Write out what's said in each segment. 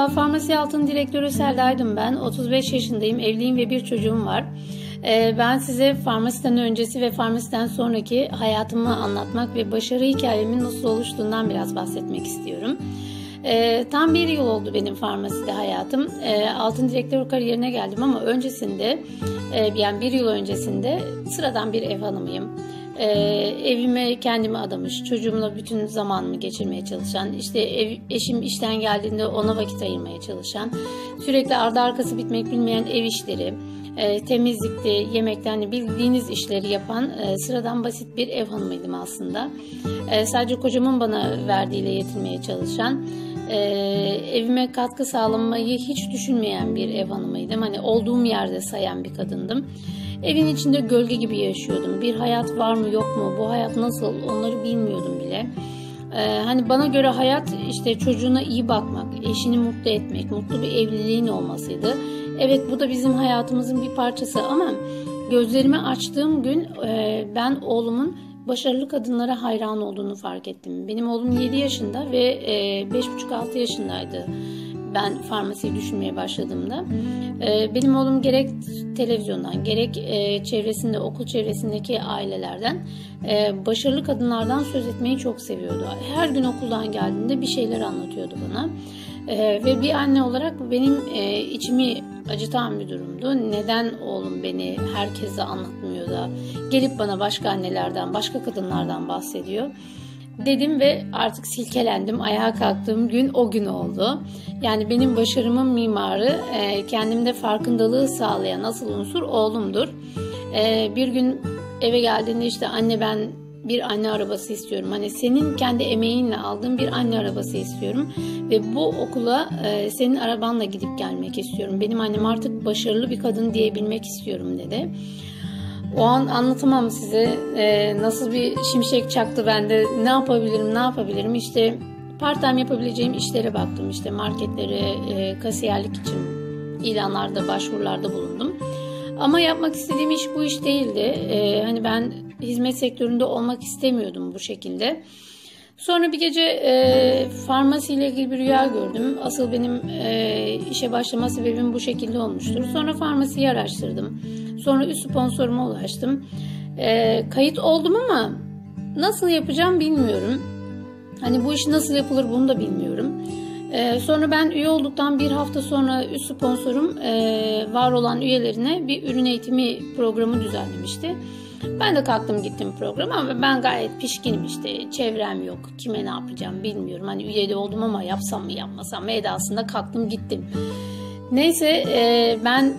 Merhaba, Farmasi Altın Direktörü Selda'ydım ben. 35 yaşındayım, evliyim ve bir çocuğum var. Ee, ben size farmasiden öncesi ve farmasiden sonraki hayatımı anlatmak ve başarı hikayemin nasıl oluştuğundan biraz bahsetmek istiyorum. Ee, tam bir yıl oldu benim farmaside hayatım. Ee, altın direktör kariyerine geldim ama öncesinde, e, yani bir yıl öncesinde sıradan bir ev hanımıyım e, evime kendimi adamış, çocuğumla bütün zamanımı geçirmeye çalışan, işte ev, eşim işten geldiğinde ona vakit ayırmaya çalışan, sürekli ardı arkası bitmek bilmeyen ev işleri, e, temizlikte, yemekte hani bildiğiniz işleri yapan e, sıradan basit bir ev hanımıydım aslında. E, sadece kocamın bana verdiğiyle yetinmeye çalışan, e, evime katkı sağlamayı hiç düşünmeyen bir ev hanımıydım. Hani olduğum yerde sayan bir kadındım. Evin içinde gölge gibi yaşıyordum. Bir hayat var mı yok mu, bu hayat nasıl onları bilmiyordum bile. Ee, hani bana göre hayat işte çocuğuna iyi bakmak, eşini mutlu etmek, mutlu bir evliliğin olmasıydı. Evet bu da bizim hayatımızın bir parçası ama gözlerimi açtığım gün e, ben oğlumun başarılı kadınlara hayran olduğunu fark ettim. Benim oğlum 7 yaşında ve e, 5,5-6 yaşındaydı ben farmasiyi düşünmeye başladığımda. E, benim oğlum gerek televizyondan gerek e, çevresinde okul çevresindeki ailelerden e, başarılı kadınlardan söz etmeyi çok seviyordu. Her gün okuldan geldiğinde bir şeyler anlatıyordu bana. Ve bir anne olarak benim içimi acıtan bir durumdu. Neden oğlum beni herkese anlatmıyor da gelip bana başka annelerden, başka kadınlardan bahsediyor dedim ve artık silkelendim. Ayağa kalktığım gün o gün oldu. Yani benim başarımın mimarı e, kendimde farkındalığı sağlayan asıl unsur oğlumdur. E, bir gün eve geldiğinde işte anne ben bir anne arabası istiyorum. Hani senin kendi emeğinle aldığın bir anne arabası istiyorum. Ve bu okula e, senin arabanla gidip gelmek istiyorum. Benim annem artık başarılı bir kadın diyebilmek istiyorum dedi. O an anlatamam size e, nasıl bir şimşek çaktı bende ne yapabilirim ne yapabilirim işte part time yapabileceğim işlere baktım işte marketlere e, kasiyerlik için ilanlarda başvurularda bulundum. Ama yapmak istediğim iş bu iş değildi. E, hani ben hizmet sektöründe olmak istemiyordum bu şekilde. Sonra bir gece e, farmasi ile ilgili bir rüya gördüm. Asıl benim e, işe başlama sebebim bu şekilde olmuştur. Sonra farmasiyi araştırdım. Sonra üst sponsoruma ulaştım. E, kayıt oldum ama nasıl yapacağım bilmiyorum. Hani bu iş nasıl yapılır bunu da bilmiyorum. E, sonra ben üye olduktan bir hafta sonra üst sponsorum e, var olan üyelerine bir ürün eğitimi programı düzenlemişti. Ben de kalktım gittim programa ama ben gayet pişkinim işte. Çevrem yok. Kime ne yapacağım bilmiyorum. Hani üyede oldum ama yapsam mı yapmasam mı edasında kalktım gittim. Neyse e, ben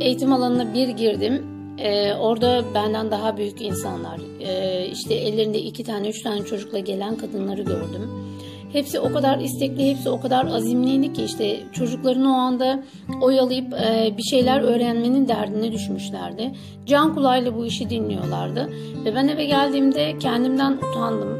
eğitim alanına bir girdim. E, orada benden daha büyük insanlar, e, işte ellerinde iki tane, üç tane çocukla gelen kadınları gördüm. Hepsi o kadar istekli, hepsi o kadar azimliydi ki işte çocuklarını o anda oyalayıp e, bir şeyler öğrenmenin derdine düşmüşlerdi. Can kulağıyla bu işi dinliyorlardı. Ve ben eve geldiğimde kendimden utandım.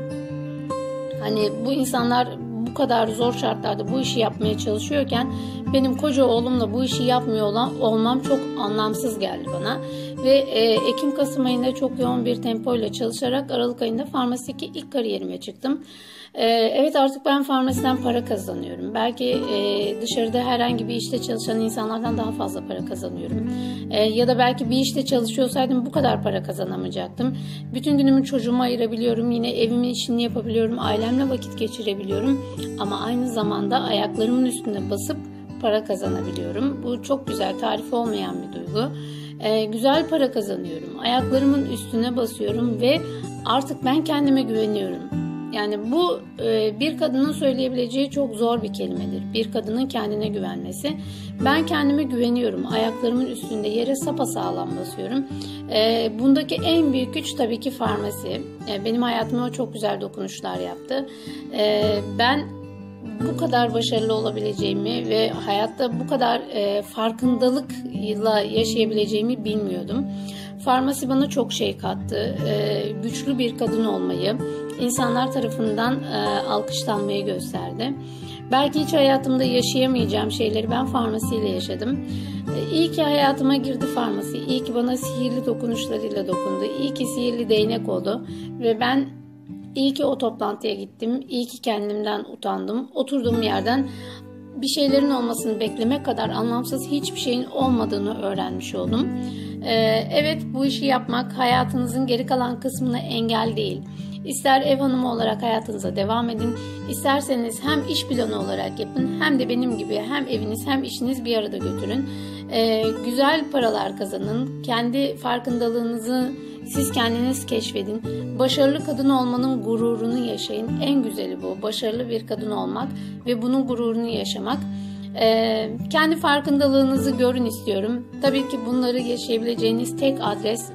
Hani bu insanlar bu kadar zor şartlarda bu işi yapmaya çalışıyorken benim koca oğlumla bu işi yapmıyor olan olmam çok anlamsız geldi bana. Ve e, Ekim-Kasım ayında çok yoğun bir tempoyla çalışarak Aralık ayında farmasideki ilk kariyerime çıktım. E, evet artık ben farmasiden para kazanıyorum. Belki e, dışarıda herhangi bir işte çalışan insanlardan daha fazla para kazanıyorum. E, ya da belki bir işte çalışıyorsaydım bu kadar para kazanamayacaktım. Bütün günümü çocuğuma ayırabiliyorum. Yine evimin işini yapabiliyorum. Ailemle vakit geçirebiliyorum. Ama aynı zamanda ayaklarımın üstünde basıp para kazanabiliyorum. Bu çok güzel, tarifi olmayan bir duygu. Ee, güzel para kazanıyorum. Ayaklarımın üstüne basıyorum ve artık ben kendime güveniyorum. Yani bu e, bir kadının söyleyebileceği çok zor bir kelimedir. Bir kadının kendine güvenmesi. Ben kendime güveniyorum. Ayaklarımın üstünde yere sapasağlam basıyorum. E, bundaki en büyük güç tabii ki farmasi. E, benim hayatıma çok güzel dokunuşlar yaptı. Ben bu kadar başarılı olabileceğimi ve hayatta bu kadar farkındalıkla yaşayabileceğimi bilmiyordum. Farmasi bana çok şey kattı. Güçlü bir kadın olmayı, insanlar tarafından e, alkışlanmayı gösterdi. Belki hiç hayatımda yaşayamayacağım şeyleri ben farmasiyle yaşadım. E, iyi ki hayatıma girdi farmasi. İyi ki bana sihirli dokunuşlarıyla dokundu. İyi ki sihirli değnek oldu. Ve ben İyi ki o toplantıya gittim. İyi ki kendimden utandım. Oturduğum yerden bir şeylerin olmasını beklemek kadar anlamsız hiçbir şeyin olmadığını öğrenmiş oldum. Ee, evet bu işi yapmak hayatınızın geri kalan kısmına engel değil. İster ev hanımı olarak hayatınıza devam edin, isterseniz hem iş planı olarak yapın hem de benim gibi hem eviniz hem işiniz bir arada götürün. Ee, güzel paralar kazanın, kendi farkındalığınızı siz kendiniz keşfedin. Başarılı kadın olmanın gururunu yaşayın. En güzeli bu. Başarılı bir kadın olmak ve bunun gururunu yaşamak. Ee, kendi farkındalığınızı görün istiyorum. Tabii ki bunları yaşayabileceğiniz tek adres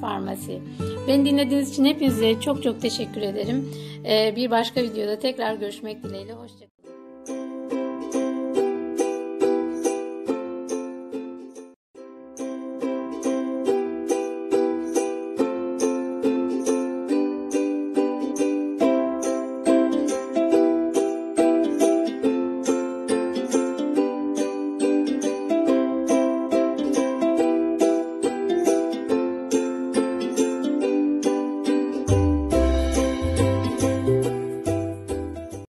farmasi. Beni dinlediğiniz için hepinize çok çok teşekkür ederim. Ee, bir başka videoda tekrar görüşmek dileğiyle. Hoşçakalın.